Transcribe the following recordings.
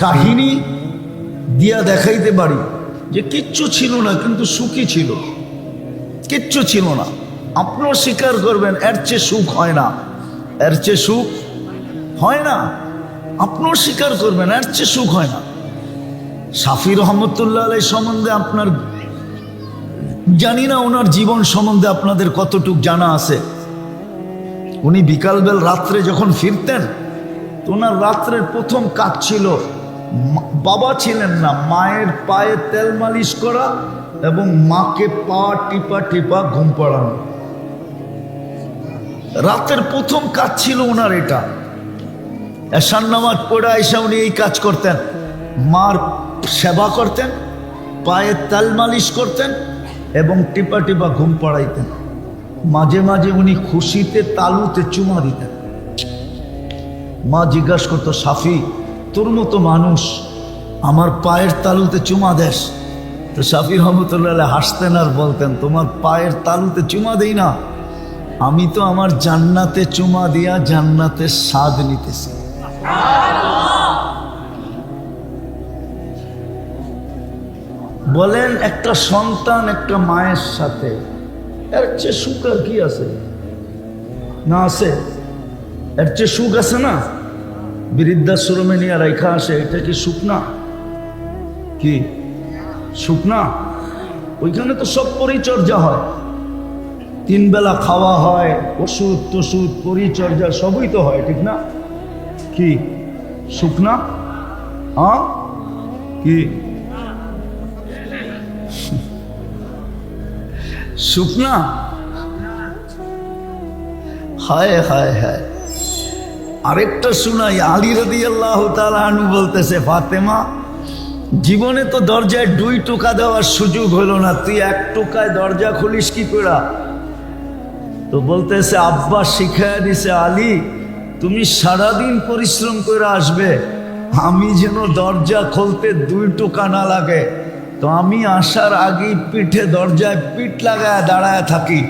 কাহিনী দিয়া দেখাইতে পারি যে কিচ্ছু ছিল না, কিন্তু সুখী ছিল। কিচ্ছু ছিল না। আপনিও স্বীকার করবেন, এর চেয়ে সুখ হয় না। এর চেয়ে সুখ হয় না। আপনিও স্বীকার করবেন, এর চেয়ে সুখ হয় না। সাফি রহমতুল্লাহ আলাই সম্বন্ধে আপনার জানি না ওনার জীবন সম্বন্ধে আপনাদের কতটুক জানা আছে। উনি বিকালবেল রাত্রে যখন ফিরতেন ওনার রাত্রের প্রথম কাজ ছিল বাবা ছিলেন না, মায়ের পায়ে তেল মালিশ করা এবং মাকে পা টিপা টিপা ঘুম পাড়ানো। রাতের প্রথম কাজ ছিল ওনার এটা। এসান নামাজ পড়ে এসে উনি এই কাজ করতেন। মার সেবা করতেন, পায়ে তেল মালিশ করতেন এবং টিপা টিপা ঘুম পড়াইতেন। মাঝে মাঝে উনি খুশিতে তালুতে চুমা দিতেন। মা জিজ্ঞাসা করতো, সাফি তোর মতো মানুষ আমার পায়ের তালুতে চুমা দেশ তো সাফি রহমতুল্লাহ হাসতেন আর বলতেন, তোমার পায়ের তালুতে চুমা দেই না। আমি তো আমার জান্নাতে চুমা দিয়া জান্নাতের স্বাদ নিতেছি। বলেন, একটা সন্তান একটা মায়ের সাথে, এর চেয়ে সুখ আর কি আছে? না আছে? এর চেয়ে সুখ আছে না? বৃদ্ধাশ্রমে নিয়ে রেখা আসে, এটা কি সুখ না কি? সুখ না ওইখানে তো সব পরিচর্যা হয়। তিন বেলা খাওয়া হয়, ওষুধ টষুধ পরিচর্যা সবই তো হয়, ঠিক না? কি? সুখ না হ্যাঁ? কি? সুখ না হায় হায় হায়। আরেকটা শোনাই আলী রদি আল্লাহ তালু বলতেছে, ফাতেমা, জীবনে তো দরজায় দুই টোকা দেওয়ার সুযোগ হলো না, তুই এক টোকায় দরজা খুলিস কি করা? তো বলতেছে, আব্বা শিখায় দিছে, আলী, তুমি সারাদিন পরিশ্রম করে আসবে, আমি যেন দরজা খুলতে দুই টোকা না লাগে। তো আমি আসার আগেই পিঠে দরজায় পিঠ লাগায় দাঁড়ায় থাকি,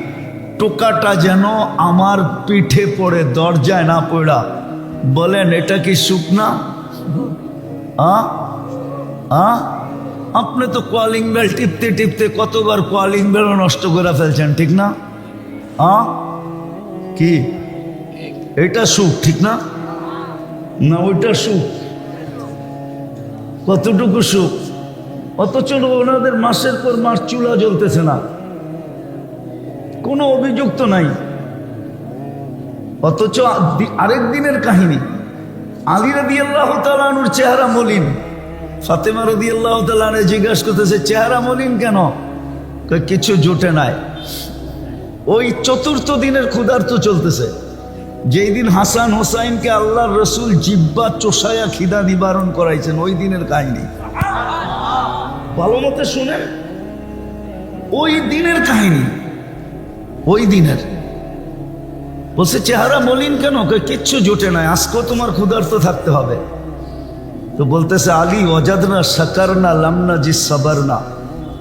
টোকাটা যেন আমার পিঠে পড়ে, দরজায় না পড়া। বলেন, এটা কি সুখ না আপনি তো কলিং বেল টিপতে টিপতে কতবার কলিং বেলও নষ্ট করে ফেলছেন, ঠিক না? আ? কি? এটা সুখ, ঠিক না? না, ওইটা সুখ। কতটুকু সুখ? অথচ ওনাদের মাসের পর মাস চুলা জ্বলতেছে না। কোনো অভিযুক্ত নাই। অথচ আরেক দিনের কাহিনী। আলী রদি আল্লাহ তালানুর চেহারা মলিন। ফাতেমা রদি আল্লাহ তালানে জিজ্ঞাসা করতেছে, চেহারা মলিন কেন? কিছু জোটে নাই। ওই চতুর্থ দিনের ক্ষুধার্ত চলতেছে। যেই দিন হাসান হোসাইনকে আল্লাহর রসুল জিব্বা চোষায়া খিদা নিবারণ করাইছেন, ওই দিনের কাহিনী। ভালো মতে শুনেন, ওই দিনের কাহিনী, ওই দিনের। বলছে, চেহারা মলিন কেন? কিচ্ছু জোটে নাই। আজকেও তোমার ক্ষুধার্ত থাকতে হবে। তো বলতেছে, আলী, অজাদনা সাকার না লামনা জি সাবার না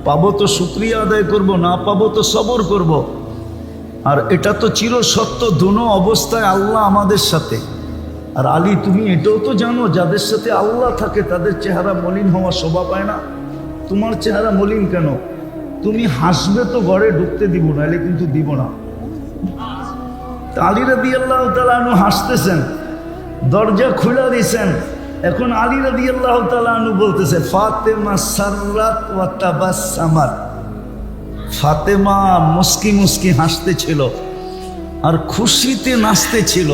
পাবো তো শুক্রিয়া আদায় করব, না পাবো তো সবর করব। আর এটা তো চির সত্য দুনো অবস্থায় আল্লাহ আমাদের সাথে। আর আলী, তুমি এটাও তো জানো, যাদের সাথে আল্লাহ থাকে, তাদের চেহারা মলিন হওয়া শোভা পায় না। তোমার চেহারা মলিন কেন? তুমি হাসবে তো ঘরে ঢুকতে দিব না এলে কিন্তু দিব না। আলী রাদি আল্লাহ তালু হাসতেছেন, দরজা খুলে দিয়েছেন এখন আলী রাদি আল্লাহ তালু বলতেছে, ফাতেমা সার্রাত ওয়া তাবাসসামাত ফাতেমা মুস্কি মুস্কি হাসতেছিল আর খুশিতে নাচতেছিল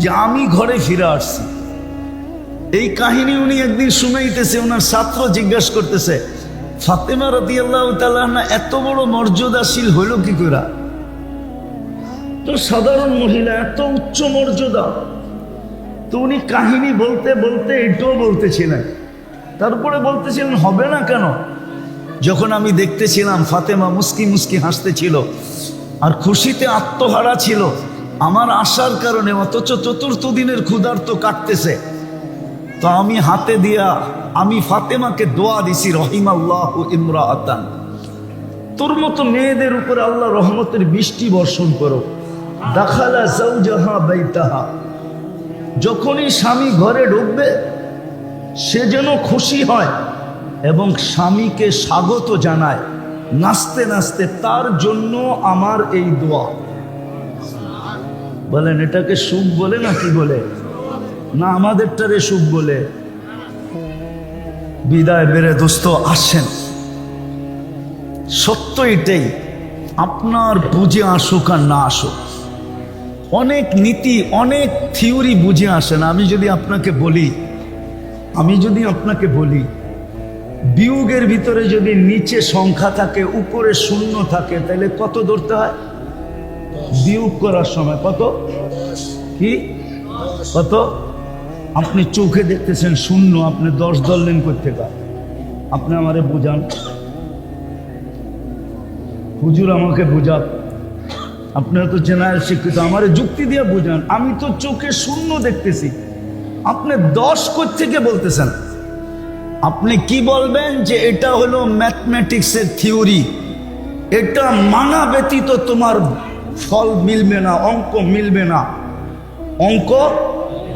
যে আমি ঘরে ফিরে আসছি। এই কাহিনী উনি একদিন শুনাইতেছে ওনার ছাত্র জিজ্ঞাসা করতেছে, ফাতেমা রদি আল্লাহ তালা এত বড় মর্যাদাশীল হইল কি করে সাধারণ মহিলা, এত উচ্চ মর্যাদা। তো উনি কাহিনী বলতে বলতে এটাও বলতেছিলেন। তারপরে বলতেছিলেন, হবে না কেন? যখন আমি দেখতেছিলাম ফাতেমা মুস্কি মুস্কি হাসতেছিল, আর খুশিতে আত্মহারা ছিল, আমার আসার কারণে অথচ চতুর্থ দিনের ক্ষুধার্ত কাটতেছে। তো আমি হাতে দিয়া, আমি ফাতেমাকে দোয়া দিছি, রহিমাল্লাহ ইমরা আতান তোর মতো মেয়েদের উপরে আল্লাহ রহমতের বৃষ্টি বর্ষণ করো। দাখালা জাহা বাইতাহা। যখনই স্বামী ঘরে ঢুকবে, সে যেন খুশি হয় এবং স্বামীকে স্বাগত জানায়। নাচতে নাচতে তার জন্য আমার এই দোয়া। বলেন, এটাকে সুখ বলে না কি বলে? না, আমাদেরটারে সুখ বলে। বিদায় বেড়ে দোস্ত, আসেন। সত্য এটাই, আপনার বুঝে আসুক আর না আসুক। অনেক নীতি, অনেক থিওরি বুঝে আসে না। আমি যদি আপনাকে বলি, আমি যদি আপনাকে বলি, বিয়োগের ভিতরে যদি নিচে সংখ্যা থাকে, উপরে শূন্য থাকে, তাহলে কত ধরতে হয়? বিয়োগ করার সময় কত? কি? কত? আপনি চোখে দেখতেছেন শূন্য, আপনি দশ ধরলেন করতে পার আপনি আমারে বুঝান। হুজুর আমাকে বুঝান আপনারা তো জেনারেল শিক্ষিত, আমারে যুক্তি দিয়ে বুঝান। আমি তো চোখে শূন্য দেখতেছি। আপনি দশ থেকে বলতেছেন? আপনি কি বলবেন যে এটা হলো ম্যাথমেটিক্সের থিওরি? এটা মানা ব্যতীত তোমার ফল মিলবে না, অঙ্ক মিলবে না। অঙ্ক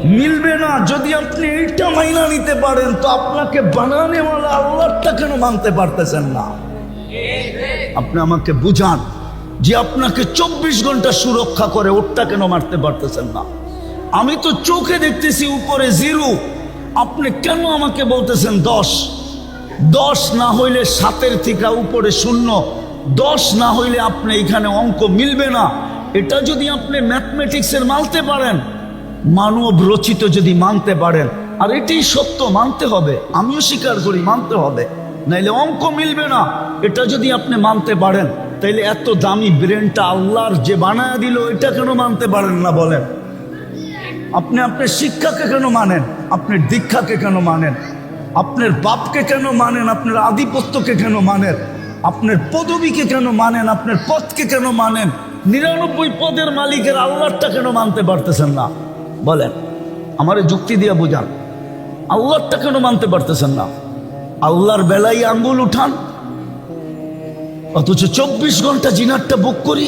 মিলবে না। যদি আপনি এইটা মাইনা নিতে পারেন, তো আপনাকে বানানেওয়ালা আল্লাহটা কেন মানতে পারতেছেন না? আপনি আমাকে বুঝান। যে আপনাকে চব্বিশ ঘণ্টা সুরক্ষা করে, ওরটা কেন মারতে পারতেছেন না? আমি তো চোখে দেখতেছি উপরে জিরো। আপনি কেন আমাকে বলতেছেন দশ? দশ না হইলে সাতের থেকে উপরে শূন্য। দশ না হইলে আপনি এখানে অঙ্ক মিলবে না। এটা যদি আপনি ম্যাথমেটিক্সের মানতে পারেন, মানব রচিত যদি মানতে পারেন, আর এটাই সত্য, মানতে হবে। আমিও স্বীকার করি, মানতে হবে। নাইলে অঙ্ক মিলবে না। এটা যদি আপনি মানতে পারেন তাইলে এত দামি ব্রেনটা আল্লাহর যে বানায় দিল, এটা কেন মানতে পারেন না বলেন? আপনি আপনার শিক্ষাকে কেন মানেন? আপনার দীক্ষাকে কেন মানেন? আপনার বাপকে কেন মানেন? আপনার আধিপত্যকে কেন মানেন? আপনার পদবীকে কেন মানেন? আপনার পদকে কেন মানেন? নিরানব্বই পদের মালিকের আল্লাহটা কেন মানতে পারতেছেন না? বলেন, আমার যুক্তি দিয়ে বোঝান। আল্লাহটা কেন মানতে পারতেছেন না? আল্লাহর বেলায় আঙ্গুল উঠান অথচ চব্বিশ ঘণ্টা জিনারটা বুক করি,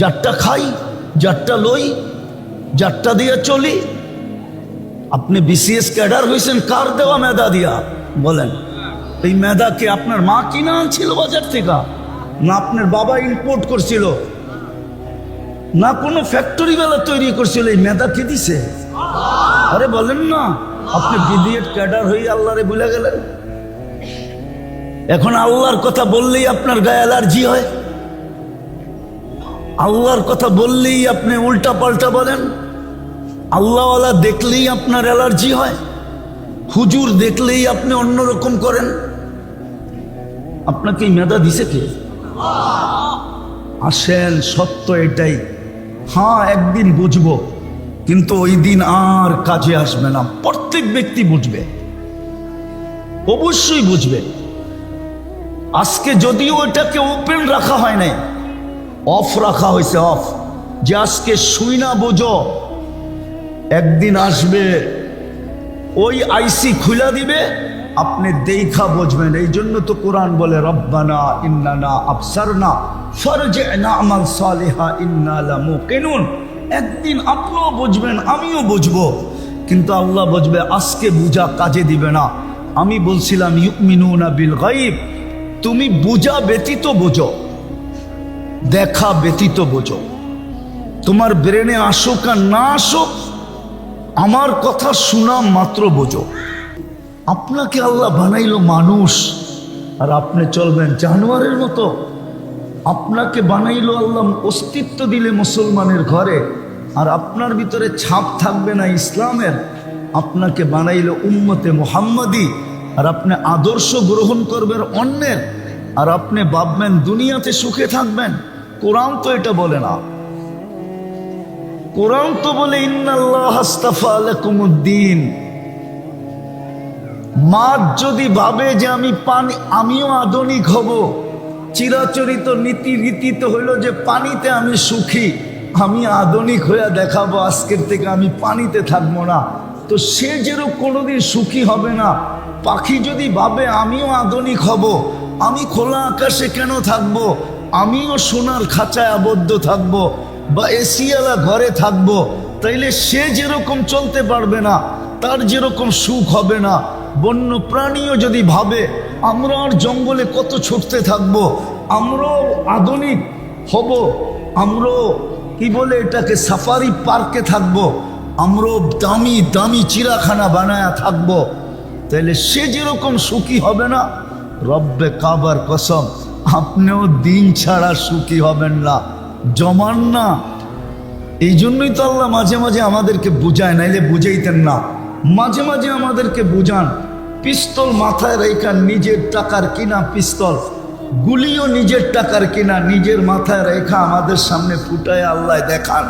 যারটা খাই, যারটা লই, যারটা দিয়ে চলি। আপনি বিসিএস ক্যাডার হয়েছেন কার দেওয়া মেধা দিয়া? বলেন। এই মেধাকে আপনার মা কিনা আনছিল বাজার থেকে? না আপনার বাবা ইম্পোর্ট করছিল? না কোনো ফ্যাক্টরি বেলা তৈরি করছিল? এই মেধা কে দিছে? আরে বলেন না, আপনি বিডিএড ক্যাডার হয়ে আল্লাহরে ভুলে গেলেন। এখন আল্লাহর কথা বললেই আপনার গায়ে অ্যালার্জি হয়? আল্লাহর কথা বললেই আপনি উল্টা পাল্টা বলেন? আল্লাহওয়ালা দেখলেই আপনার অ্যালার্জি হয়? হুজুর দেখলেই আপনি অন্যরকম করেন? আপনাকে মেধা দিছে কে? আসেন, সত্য এটাই। হ্যাঁ একদিন বুঝব, কিন্তু ওই দিন আর কাজে আসবে না। প্রত্যেক ব্যক্তি বুঝবে। অবশ্যই বুঝবে। আজকে যদিও এটাকে ওপেন রাখা হয় নাই অফ রাখা হয়েছে অফ যে আজকে শুই না বোঝো, একদিন আসবে, ওই আইসি খুলা দিবে, আপনি দেখা বুঝবেন। এই জন্য তো কোরআন বলে, রব্বানা ইন্নানা আফসারনা ফরজে না আমাল সালেহা, ইন্না লামু কেনুন একদিন আপনিও বুঝবেন, আমিও বুঝব। কিন্তু আল্লাহ বুঝবে, আজকে বুঝা কাজে দিবে না। আমি বলছিলাম, ইউমিনুনা বিল গাইব তুমি বুঝা ব্যতীত বোঝো। দেখা ব্যতীত বোঝো। তোমার ব্রেনে আসুক আর না আসুক, আমার কথা শোনা মাত্র বোঝো। আপনাকে আল্লাহ বানাইল মানুষ, আর আপনি চলবেন জানোয়ারের মতো। আপনাকে বানাইল আল্লাহ অস্তিত্ব দিলে মুসলমানের ঘরে, আর আপনার ভিতরে ছাপ থাকবে না ইসলামের। আপনাকে বানাইল উম্মতে মোহাম্মদী আর আপনি আদর্শ গ্রহণ করবেন অন্যের, আর আপনি ভাববেন দুনিয়াতে সুখে থাকবেন। কোরআন তো এটা বলে না। কোরআন তো বলে, ইন্নাল্লাহ হাস্তাফা আলাকুমুদ্দিন মাছ যদি ভাবে যে আমি পানি, আমিও আধুনিক হব, চিরাচরিত নীতি রীতি তো হইল যে পানিতে আমি সুখী, আমি আধুনিক হইয়া দেখাবো, আজকের থেকে আমি পানিতে থাকব না। তো সে যেরকম কোনোদিন সুখী হবে না পাখি যদি ভাবে, আমিও আধুনিক হব। আমি খোলা আকাশে কেন থাকব? আমিও সোনার খাঁচায় আবদ্ধ থাকব বা এসিওয়ালা ঘরে থাকব। তাইলে সে যেরকম চলতে পারবে না, তার যেরকম সুখ হবে না। বন্য প্রাণীও যদি ভাবে, আমরা আর জঙ্গলে কত ছুটতে থাকব? আমরাও আধুনিক হব। আমরাও, কি বলে এটাকে, সাফারি পার্কে থাকব। আমরাও দামি দামি চিড়াখানা বানায়া থাকব। তাহলে সে যেরকম সুখী হবে না, রব্বে কাবার কসম, আপনিও দিন ছাড়া সুখী হবেন না। জমান না। এই জন্যই তো আল্লাহ মাঝে মাঝে আমাদেরকে বুঝায়, নাইলে বুঝাইতেন না। মাঝে মাঝে আমাদেরকে বুঝান, পিস্তল মাথায় রেখা নিজের টাকার কিনা পিস্তল, গুলিও নিজের টাকার কিনা নিজের মাথায় রেখা আমাদের সামনে ফুটায় আল্লাহ দেখান।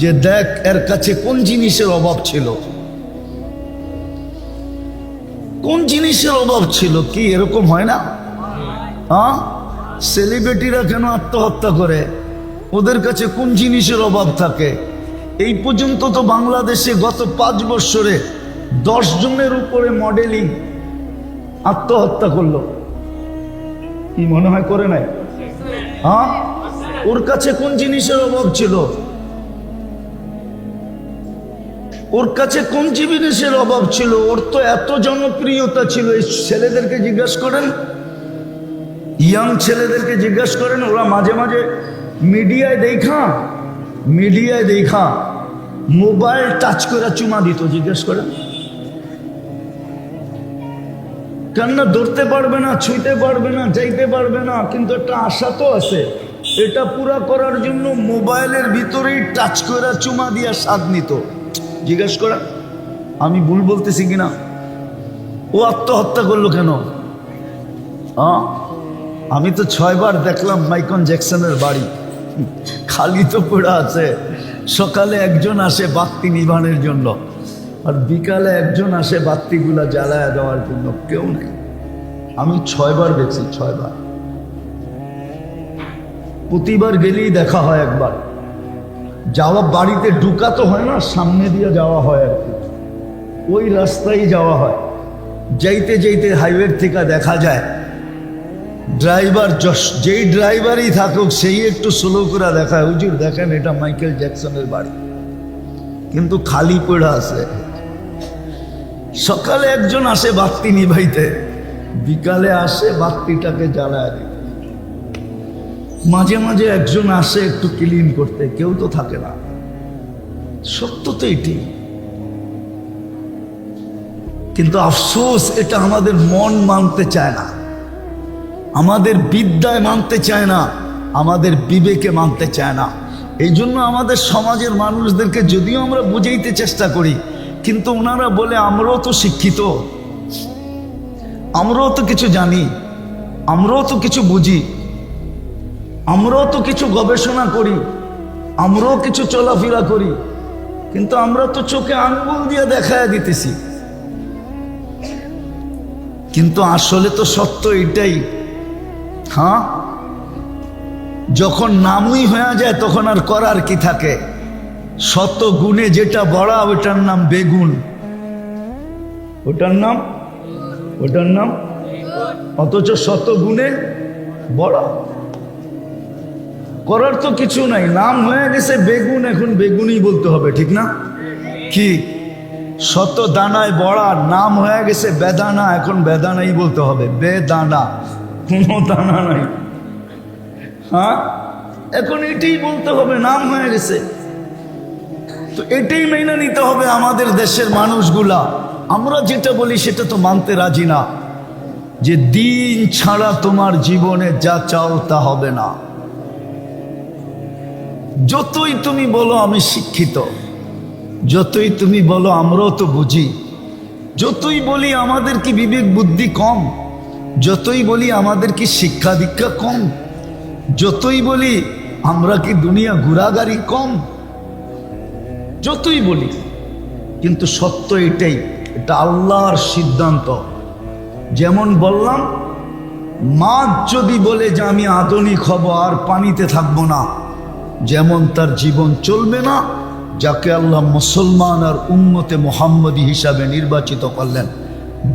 যে দেখ, এর কাছে কোন জিনিসের অভাব ছিল? কোন জিনিসের অভাব ছিল? কি এরকম হয় না? হ্যাঁ? সেলিব্রিটিরা কেন আত্মহত্যা করে? ওদের কাছে কোন জিনিসের অভাব থাকে? এই পর্যন্ত তো বাংলাদেশে গত পাঁচ বছরে দশ জনের উপরে মডেলিং আত্মহত্যা করল। কি মনে হয় করে নাই? হ্যাঁ? ওর কাছে কোন জিনিসের অভাব ছিল? ওর কাছে কোন জিনিসের অভাব ছিল? ওর তো এত জনপ্রিয়তা ছিল। এই ছেলেদেরকে জিজ্ঞাসা করেন। ইয়াং ছেলেদেরকে জিজ্ঞাসা করেন। ওরা মাঝে মাঝে মিডিয়ায় দেখা মিডিয়ায় দেখা, মোবাইল টাচ করে চুমা দিত, জিজ্ঞেস করেন। কেননা ধরতে পারবে না ছুঁতে পারবে না, যাইতে পারবে না, কিন্তু একটা আশা তো আছে। এটা পুরা করার জন্য মোবাইলের ভিতরেই টাচ করে চুমা দিয়া স্বাদ নিত। জিজ্ঞেস করা, আমি ভুল বলতেছি কিনা? ও আত্মহত্যা করল কেন? হ্যাঁ আমি তো ছয়বার দেখলাম মাইকন জ্যাকসনের বাড়ি। খালি তো পড়ে আছে। সকালে একজন আসে বাত্তি নিবানের জন্য, আর বিকালে একজন আসে বাত্তিগুলা জ্বালায় দেওয়ার জন্য। কেউ নেই। আমি ছয়বার দেখছি ছয়বার। প্রতিবার গেলেই দেখা হয় একবার। যাওয়া বাড়িতে ঢুকা তো হয় না, সামনে দিয়ে যাওয়া হয় আর কি। ওই রাস্তায় যাওয়া হয়। যাইতে যাইতে হাইওয়ের থেকে দেখা যায়, ড্রাইভার যশ যেই ড্রাইভারই থাকুক, সেই একটু স্লো করে দেখায়। হুজুর, দেখেন এটা মাইকেল জ্যাকসনের বাড়ি। কিন্তু খালি পড়ে আছে। সকালে একজন আসে বাত্তি নিভাইতে। বিকালে আসে বাত্তিটাকে জ্বালায় দিতে। মাঝে মাঝে একজন আসে একটু ক্লিন করতে, কেউ তো থাকে না। সত্য তো এটি কিন্তু আফসোস, এটা আমাদের মন মানতে চায় না। আমাদের বিদ্যায় মানতে চায় না, আমাদের বিবেকে মানতে চায় না। এই জন্য আমাদের সমাজের মানুষদেরকে যদিও আমরা বুঝাইতে চেষ্টা করি, কিন্তু ওনারা বলে, আমরাও তো শিক্ষিত। আমরাও তো কিছু জানি। আমরাও তো কিছু বুঝি। আমরাও তো কিছু গবেষণা করি, আমরাও কিছু চলাফেরা করি, কিন্তু আমরা তো চোখে আঙ্গুল দিয়ে দেখায় দিতেছি। কিন্তু আসলে তো সত্য এটাই হ্যাঁ? যখন নামই হয়ে যায়, তখন আর করার কি থাকে? শত গুণে যেটা বড়া, ওটার নাম বেগুন। ওটার নাম? ওটার নাম? অথচ শত গুণে বড়। করার তো কিছু নাই। নাম হয়ে গেছে বেগুন, এখন বেগুনই বলতে হবে, ঠিক না? কি? শত দানায় বড়া, নাম হয়ে গেছে বেদানা, এখন বেদানাই বলতে হবে। বেদানা, কোনো দানা নাই। হ্যাঁ? এখন এটাই বলতে হবে, নাম হয়ে গেছে। তো এটাই মেনে নিতে হবে আমাদের দেশের মানুষগুলা। আমরা যেটা বলি সেটা তো মানতে রাজি না। যে দিন ছাড়া তোমার জীবনে যা চাও তা হবে না। যতই তুমি বলো আমি শিক্ষিত, যতই তুমি বলো আমরাও তো বুঝি, যতই বলি আমাদের কি বিবেক বুদ্ধি কম, যতই বলি আমাদের কি শিক্ষা দীক্ষা কম, যতই বলি আমরা কি দুনিয়া ঘোরাগাড়ি কম, যতই বলি, কিন্তু সত্য এটাই, এটা আল্লাহর সিদ্ধান্ত। যেমন বললাম, মাছ যদি বলে যে আমি আধুনিক হব, আর পানিতে থাকব না যেমন তার জীবন চলবে না, যাকে আল্লাহ মুসলমান আর উন্নতে মোহাম্মদী হিসাবে নির্বাচিত করলেন।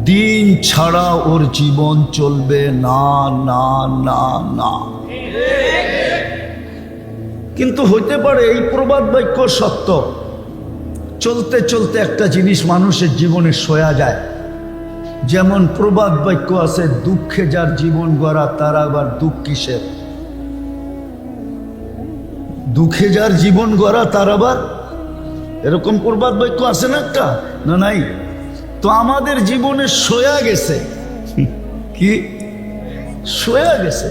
দিন ছাড়া ওর জীবন চলবে না না না না। কিন্তু হইতে পারে এই প্রবাদ বাক্য সত্য। চলতে চলতে একটা জিনিস মানুষের জীবনে সয়া যায়। যেমন প্রবাদ বাক্য আছে, দুঃখে যার জীবন গড়া, তার আবার দুঃখ কিসের? দুঃখে যার জীবন গড়া, তার আবার এরকম প্রবাদ বাক্য আছে না একটা? না নাই? তো আমাদের জীবনে সয়া গেছে। কি? সয়া গেছে।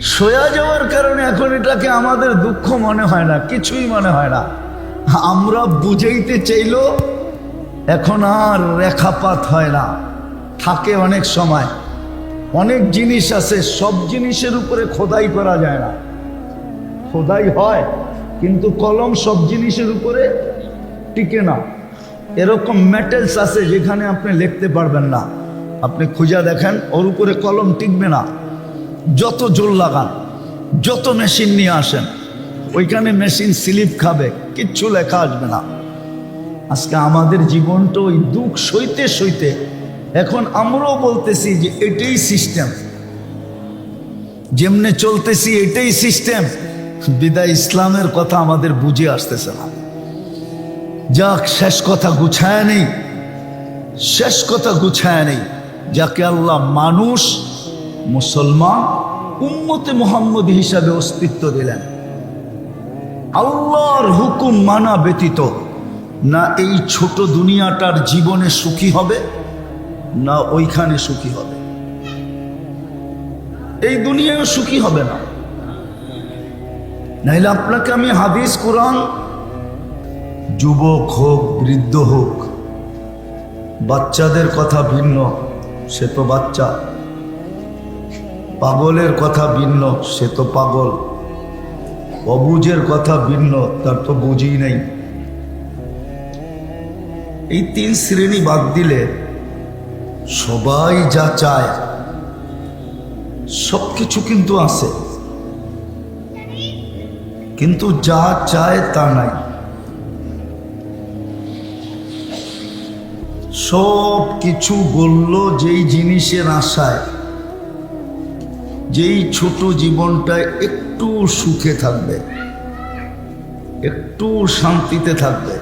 সয়া যাওয়ার কারণে এখন এটাকে আমাদের দুঃখ মনে হয় না, কিছুই মনে হয় না। আমরা বুঝাইতে চাইলেও এখন আর রেখাপাত হয় না। থাকে অনেক সময়। অনেক জিনিস আছে, সব জিনিসের উপরে খোদাই করা যায় না। খোদাই হয়, কিন্তু কলম সব জিনিসের উপরে টিকে না। এরকম মেটেলস আছে যেখানে আপনি লিখতে পারবেন না। আপনি খুঁজা দেখেন, ওর উপরে কলম টিকবে না। যত জোর লাগান, যত মেশিন নিয়ে আসেন, ওইখানে মেশিন স্লিপ খাবে, কিচ্ছু লেখা আসবে না। আজকে আমাদের জীবনটা ওই দুঃখ সইতে সইতে, এখন আমরাও বলতেছি যে এটাই সিস্টেম যেমনে চলতেছি এটাই সিস্টেম বিদায় ইসলামের কথা আমাদের বুঝে আসতেছে না। যাক, শেষ কথা গুছায় নেই। শেষ কথা গুছায় নেই। যাকে আল্লাহ মানুষ, মুসলমান, উম্মতে মোহাম্মদ হিসাবে অস্তিত্ব দিলেন। আল্লাহর হুকুম মানা ব্যতীত না এই ছোট দুনিয়াটার জীবনে সুখী হবে, না ওইখানে সুখী হবে। এই দুনিয়ায় সুখী হবে না। নাইলে আপনাকে আমি হাদিস, কোরআন, যুবক হোক, বৃদ্ধ হোক, বাচ্চাদের কথা ভিন্ন, সে তো বাচ্চা। পাগলের কথা ভিন্ন, সে তো পাগল। অবুজের কথা ভিন্ন, তার তো বুঝি নেই। এই তিন শ্রেণি বাদ দিলে সবাই যা চায় সব কিছু কিন্তু আছে। কিন্তু যা চায় তা নাই। সব কিছু বলল যেই জিনিসের আশায়। যেই ছোট জীবনটা একটু সুখে থাকবে, একটু শান্তিতে থাকবে।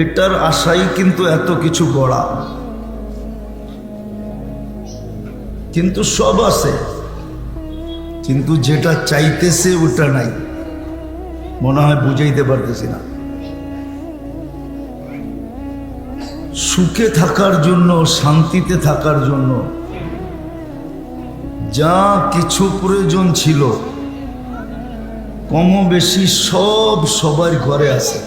এটার আশাই কিন্তু এত কিছু গড়া। কিন্তু সব আছে। কিন্তু যেটা চাইতেছে ওটা নাই। মনে হয় বুঝাইতে পারতেছি না। সুখে থাকার জন্য, শান্তিতে থাকার জন্য যা কিছু প্রয়োজন ছিল কম বেশি সব সবার ঘরে আছে।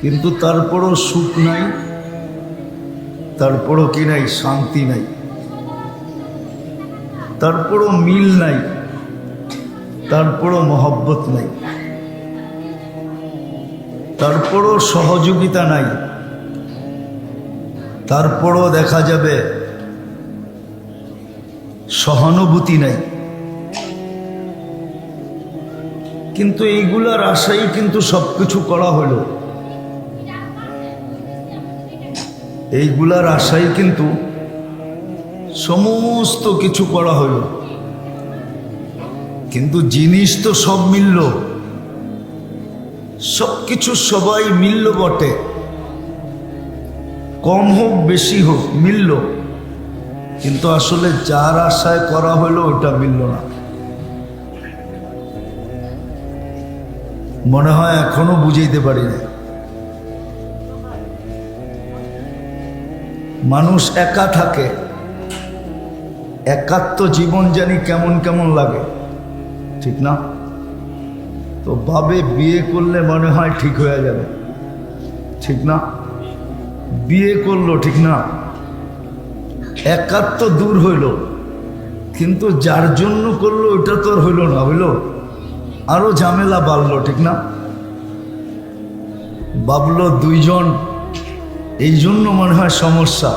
কিন্তু তারপরও সুখ নাই, তারপরও কি নাই? শান্তি নাই। তারপরও মিল নাই। তারপরও মহব্বত নাই। তারপরও সহযোগিতা নাই। তারপরও দেখা যাবে সহানুভূতি নাই। কিন্তু এইগুলার আশাই কিন্তু সবকিছু করা হলো। এইগুলার আশাই কিন্তু সমস্ত কিছু করা হলো কিন্তু জিনিস তো সব মিলল। সব কিছু সবাই মিলল বটে। কম হোক, বেশি হোক, মিলল। কিন্তু আসলে যার আশায় করা হলো ওটা মিলল না। মনে হয় এখনও বুঝাইতে পারি না মানুষ একা থাকে। একাত্ম জীবন জানি কেমন কেমন লাগে। ঠিক না? তো ভাবে বিয়ে করলে মনে হয় ঠিক হয়ে যাবে। ঠিক না? বিয়ে করল ঠিক না। একাত্ম দূর হইল। কিন্তু যার জন্য করল ওটা তো আর হইল না, হইল? আরও ঝামেলা বাড়লো, ঠিক না? ভাবলো দুইজন, এই জন্য মনে হয় সমস্যা।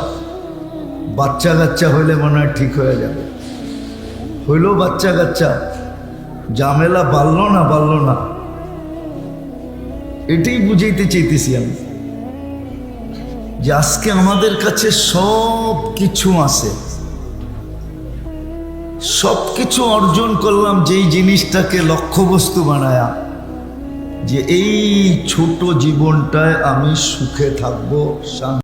বাচ্চা কাচ্চা হইলে মনে হয় ঠিক হয়ে যাবে। হইল বাচ্চা কাচ্চা ঝামেলা বাড়লো না বাড়লো না। এটাই বুঝাইতে চাইতেছি আমি। যে আজকে আমাদের কাছে সব কিছু আছে। সব কিছু অর্জন করলাম যেই জিনিসটাকে লক্ষ্যবস্তু বানায়া। যে এই ছোট জীবনটায় আমি সুখে থাকব, শান্তি